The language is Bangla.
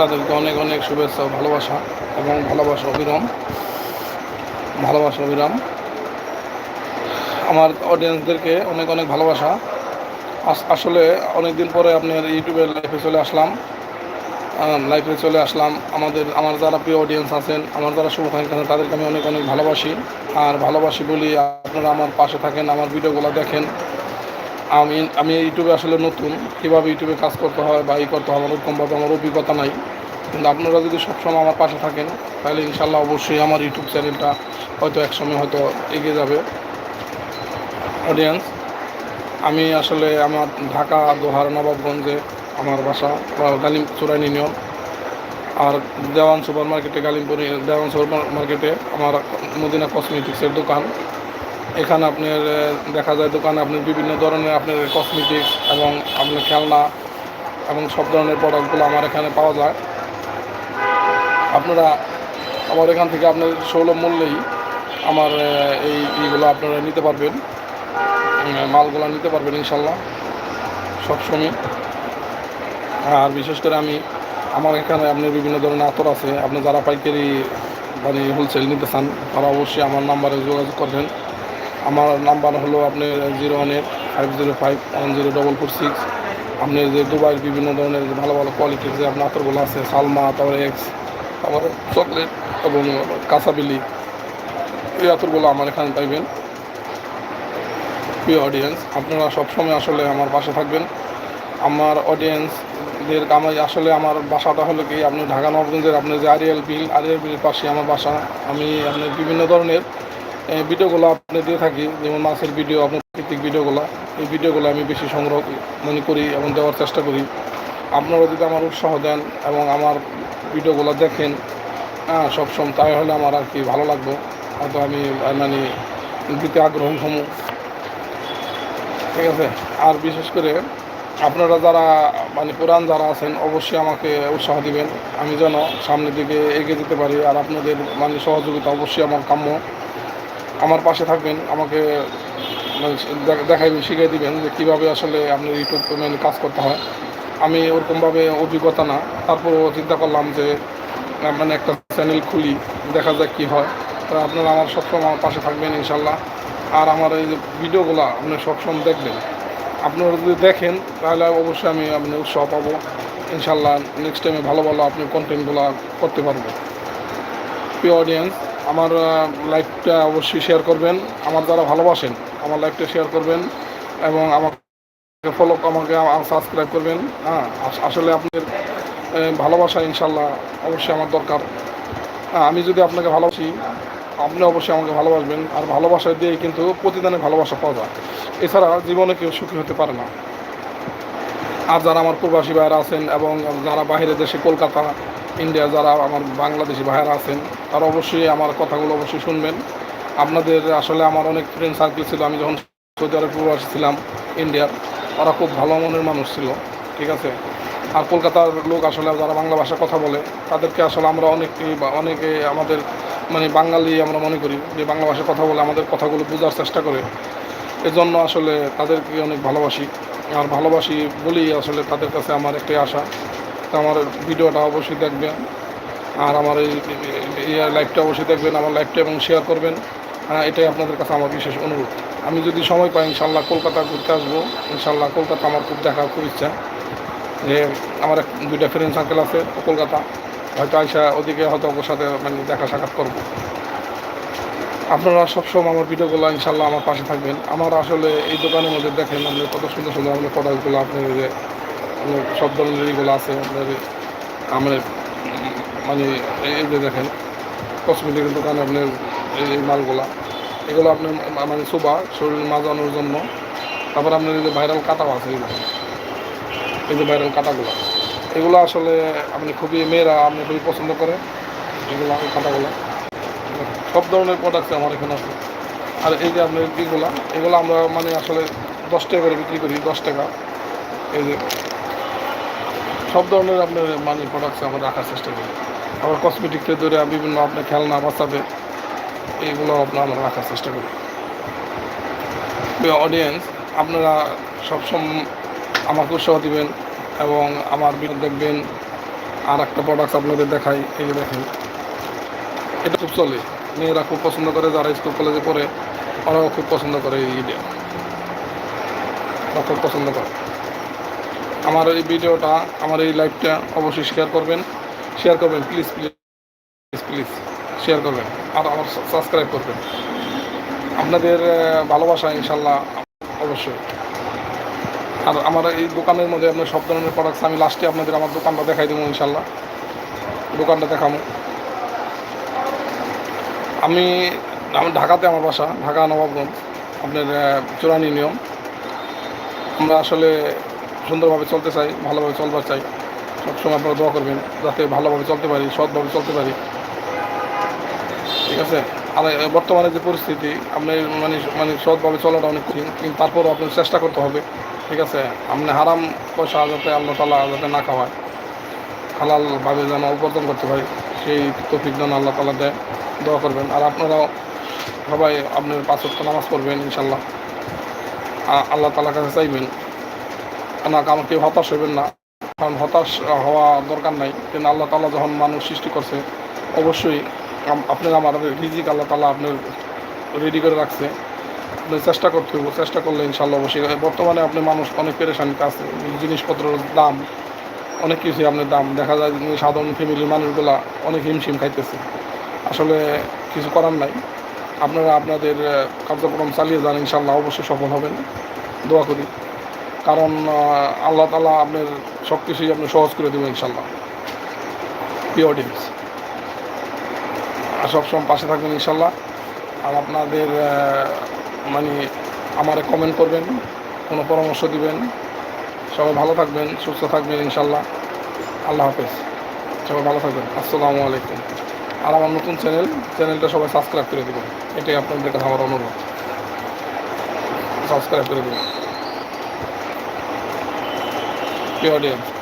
তাদেরকে অনেক অনেক শুভেচ্ছা ভালোবাসা এবং ভালোবাসা অবিরাম ভালোবাসা অবিরাম। আমার অডিয়েন্সদেরকে অনেক অনেক ভালোবাসা। আস- আসলে অনেক দিন পরে আপনার ইউটিউবের লাইফে চলে আসলাম। লাইফে চলে আসলাম। আমাদের, আমার যারা প্রিয় অডিয়েন্স আছেন, আমার যারা শুভকাঙ্ক্ষী আছেন তাদেরকে আমি অনেক অনেক ভালোবাসি। আর ভালোবাসি বলি আপনারা আমার পাশে থাকেন, আমার ভিডিওগুলো দেখেন। আমি আমি ইউটিউবে আসলে নতুন, কীভাবে ইউটিউবে কাজ করতে হয় বা ই করতে হয়, আমার ওরকমভাবে আমার অভিজ্ঞতা নাই। কিন্তু আপনারা যদি সবসময় আমার পাশে থাকেন, তাহলে ইনশাল্লাহ অবশ্যই আমার ইউটিউব চ্যানেলটা হয়তো একসময় হয়তো এগিয়ে যাবে। অডিয়েন্স আমি আসলে আমার ঢাকা, দোহার, নবাবগঞ্জে আমার বাসা গালিম, চুরাইন ইউনিয়ন আর দেওয়ান সুপার মার্কেটে গালিমপুর, দেওয়ান সুপার মার্কেটে আমার মদিনা কসমেটিক্সের দোকান। এখানে আপনার দেখা যায় দোকানে আপনার বিভিন্ন ধরনের আপনার কসমেটিক্স এবং আপনার খেলনা এবং সব ধরনের প্রোডাক্টগুলো আমার এখানে পাওয়া যায়। আপনারা আমার এখান থেকে আপনার সুলভ মূল্যেই আমার এই ইগুলো আপনারা নিতে পারবেন। মালগুলো নিতে পারবেন ইনশাল্লাহ, সবসময়। আর বিশেষ করে আমি, আমার এখানে আপনার বিভিন্ন ধরনের আতর আছে। আপনি যারা পাইকারি মানে হোলসেল নিতে চান, তারা অবশ্যই আমার নাম্বারে যোগাযোগ করবেন। আমার নাম্বার হলো আপনার zero one eight five zero five one zero double four six. আপনার যে দুবাইয়ের বিভিন্ন ধরনের ভালো ভালো কোয়ালিটির যে আপনার আতরগুলো আছে, সালমা, তারপরে এক্স তারপরে চকলেট এবং কাঁচাবিলি, এই আতরগুলো আমার এখানে পাইবেন। প্রিয় অডিয়েন্স আপনারা সবসময় আসলে আমার পাশে থাকবেন। আমার অডিয়েন্সদের আমি আসলে আমার বাসাটা হলো কি, আপনি ঢাকা নবগঞ্জের আপনার যে আরিয়াল বিল, আরিয়াল বিলের পাশে আমার বাসা। আমি আপনার বিভিন্ন ধরনের ভিডিওগুলো আপনি দিয়ে থাকি, যেমন মাছের ভিডিও, আপনার প্রাকৃতিক ভিডিওগুলো, এই ভিডিওগুলো আমি বেশি সংগ্রহ মনে করি এবং দেওয়ার চেষ্টা করি। আপনারা যদি আমার উৎসাহ দেন এবং আমার ভিডিওগুলো দেখেন হ্যাঁ সবসময় তাই হলে আমার আর কি ভালো লাগবে। হয়তো আমি মানে দিতে আগ্রহী হম ঠিক আছে? আর বিশেষ করে আপনারা যারা মানে পুরান যারা আছেন, অবশ্যই আমাকে উৎসাহ দিবেন। আমি যেন সামনের দিকে এগিয়ে যেতে পারি আর আপনাদের মানে সহযোগিতা অবশ্যই আমার কাম্য। আমার পাশে থাকবেন, আমাকে মানে দেখাইবেন, শিখিয়ে দিবেন যে কীভাবে আসলে আপনার ইউটিউব মানে কাজ করতে হয়। আমি ওরকমভাবে অভিজ্ঞতা না, তারপরও চিন্তা করলাম যে মানে একটা চ্যানেল খুলি, দেখা যাক কী হয়। তো আপনারা আমার সবসময় আমার পাশে থাকবেন, ইনশাল্লাহ। আর আমার এই যে ভিডিওগুলো আপনি সবসময় দেখবেন। আপনারা যদি দেখেন, তাহলে অবশ্যই আমি আপনি উৎসাহ পাবো। ইনশাল্লাহ নেক্সট টাইমে ভালো ভালো আপনি কন্টেন্টগুলো করতে পারব। প্রিয় অডিয়েন্স আমার লাইভটা অবশ্যই শেয়ার করবেন। আমার যারা ভালোবাসেন আমার লাইভটা শেয়ার করবেন এবং আমাকে ফলো আমাকে সাবস্ক্রাইব করবেন। হ্যাঁ আসলে আপনাদের আহ, ভালোবাসা ইনশাল্লাহ অবশ্যই আমার দরকার। হ্যাঁ আমি যদি আপনাকে ভালোবাসি আপনি অবশ্যই আমাকে ভালোবাসবেন। আর ভালোবাসা দিয়ে কিন্তু প্রতিদানে ভালোবাসা পাওয়া যায়। এছাড়া জীবনে কেউ সুখী হতে পারে না। আর যারা আমার প্রবাসী ভাইয়েরা আছেন এবং যারা বাইরের দেশে কলকাতা ইন্ডিয়া যারা আমার বাংলাদেশি ভাইয়েরা আছেন, তারা অবশ্যই আমার কথাগুলো অবশ্যই শুনবেন। আপনাদের আসলে আমার অনেক ফ্রেন্ড সার্কেল ছিল, আমি যখন সৌদি আরব প্রবাসী ছিলাম ইন্ডিয়ার ওরা খুব ভালো মনের মানুষ ছিল, ঠিক আছে? আর কলকাতার লোক আসলে যারা বাংলা ভাষা কথা বলে, তাদেরকে আসলে আমরা অনেকে অনেকে আমাদের মানে বাঙালি আমরা মনে করি, যে বাংলা ভাষায় কথা বলে আমাদের কথাগুলো বোঝার চেষ্টা করে। এজন্য আসলে তাদেরকে অনেক ভালোবাসি। আর ভালোবাসি বলেই আসলে তাদের কাছে আমার একটাই আশা তো আমার ভিডিওটা অবশ্যই দেখবেন। আর আমার এই লাইভটা অবশ্যই দেখবেন আমার লাইভটা এবং শেয়ার করবেন। হ্যাঁ, এটাই আপনাদের কাছে আমার বিশেষ অনুরোধ। আমি যদি সময় পাই ইনশাল্লাহ কলকাতা ঘুরতে আসব। ইনশাল্লাহ কলকাতা আমার খুব দেখার খুব ইচ্ছা। যে আমার এক দুইটা ফ্রেন্ড সার্কেল আছে কলকাতা। হয়তো আইসা ওদিকে হয়তো ওর সাথে মানে দেখা সাক্ষাৎ করব। আপনারা সবসময় আমার ভিডিওগুলো ইনশাল্লাহ আমার পাশে থাকবেন। আমার আসলে এই দোকানের মধ্যে দেখেন আপনি কত সুন্দর সুন্দর প্রোডাক্টগুলো আপনার যে আপনার সব ধরনের ইগুলো আছে, আপনার আমার মানে যে দেখেন কসমেটিকের দোকানে, আপনার এই এই মালগুলা, এগুলো আপনার মানে শোভা, শরীর মাজানোর জন্য। তারপর আপনার এই যে ভাইরাল কাটাও আছে এগুলো। এই যে ভাইরাল কাটাগুলো। এগুলো আসলে আপনি খুবই, মেয়েরা আপনি খুবই পছন্দ করে, এগুলো কাটাগুলো। সব ধরনের প্রোডাক্ট আমার এখানে আছে। আর এই যে আপনার এগুলো এগুলো আমরা মানে আসলে দশ টাকা করে বিক্রি করি, দশ টাকা। এই যে সব ধরনের আপনার মানে প্রোডাক্টস আমরা রাখার চেষ্টা করি। আবার কসমেটিক ধরে বিভিন্ন আপনার খেলনা, বাচ্চাদের এইগুলো আপনার আমরা রাখার চেষ্টা করি। অডিয়েন্স আপনারা সবসময় আমাকে উৎসাহ দিবেন এবং আমার ভিডিও দেখবেন। আর একটা প্রোডাক্টস আপনাদের দেখাই, এই যে দেখেন। এটা খুব চলে। মেয়েরা খুব পছন্দ করে, যারা স্কুল কলেজে পড়ে, ওরাও খুব পছন্দ করে এই ভিডিও খুব পছন্দ করে। আমার এই ভিডিওটা, আমার এই লাইভটা অবশ্যই শেয়ার করবেন। শেয়ার করবেন প্লিজ প্লিজ প্লিজ শেয়ার করবেন আর আমার সাবস্ক্রাইব করবেন। আপনাদের ভালোবাসা ইনশাল্লাহ অবশ্যই। আর আমার এই দোকানের মধ্যে আপনার সব ধরনের প্রোডাক্টস আমি লাস্টে আপনাদের আমার দোকানটা দেখাই দেবো ইনশাল্লাহ। দোকানটা দেখাবো। আমি আমার ঢাকাতে আমার বাসা, ঢাকা নবাবগঞ্জ, আপনার চূড়ানি নিয়ম। আমরা আসলে সুন্দরভাবে চলতে চাই, ভালোভাবে চলবার চাই। সবসময় আপনারা দোয়া করবেন, যাতে ভালোভাবে চলতে পারি, সৎভাবে চলতে পারি। ঠিক আছে? আর বর্তমানে যে পরিস্থিতি, আপনি মানে মানে সৎভাবে চলাটা অনেক কঠিন, কিন্তু তারপরও আপনার চেষ্টা করতে হবে। ঠিক আছে? আপনি হারাম পয়সা যাতে আল্লাহ তালা যাতে না খাওয়ায়, হালালভাবে যেন উপার্জন করতে পারি, সেই তফিক যেন আল্লাহ তালা দেয় দোয়া করবেন। আর আপনারাও সবাই আপনার পাঁচ ওয়াক্ত নামাজ পড়বেন ইনশাল্লাহ আল্লাহ তালার কাছে চাইবেন না আমার কেউ হতাশ হইবেন না। কারণ হতাশ হওয়া দরকার নাই। কিন্তু আল্লাহ তালা যখন মানুষ সৃষ্টি করছে, অবশ্যই আপনার আমার রিজিক আল্লাহ তালা আপনার রেডি করে রাখছে। আপনি চেষ্টা করতে হবে চেষ্টা করলে ইনশাল্লাহ অবশ্যই বর্তমানে আপনি মানুষ অনেক পেরেশানিতে আছে। জিনিসপত্রের দাম, অনেক কিছুই আপনার দাম। দেখা যায় সাধারণ ফ্যামিলির মানুষগুলা অনেক হিমশিম খাইতেছে। আসলে কিছু করার নাই। আপনারা আপনাদের কার্যক্রম চালিয়ে যান ইনশাল্লাহ অবশ্যই সফল হবেন। দোয়া করি। কারণ আল্লাহ তালা আপনার সব কিছুই আপনি সহজ করে দেবেন ইনশাল্লাহ ডিমস আর সবসময় পাশে থাকবেন ইনশাল্লাহ আর আপনাদের মানে আমারে কমেন্ট করবেন, কোনো পরামর্শ দিবেন। সবাই ভালো থাকবেন, সুস্থ থাকবেন ইনশাল্লাহ আল্লাহ হাফেজ। সবাই ভালো থাকবেন। আসসালামু আলাইকুম। আর আমার নতুন চ্যানেল, চ্যানেলটা সবাই সাবস্ক্রাইব করে দেবেন। এটাই আপনাদের কাছে আমার অনুরোধ। সাবস্ক্রাইব করে দেবেন। প্রিয় অডিয়েন্স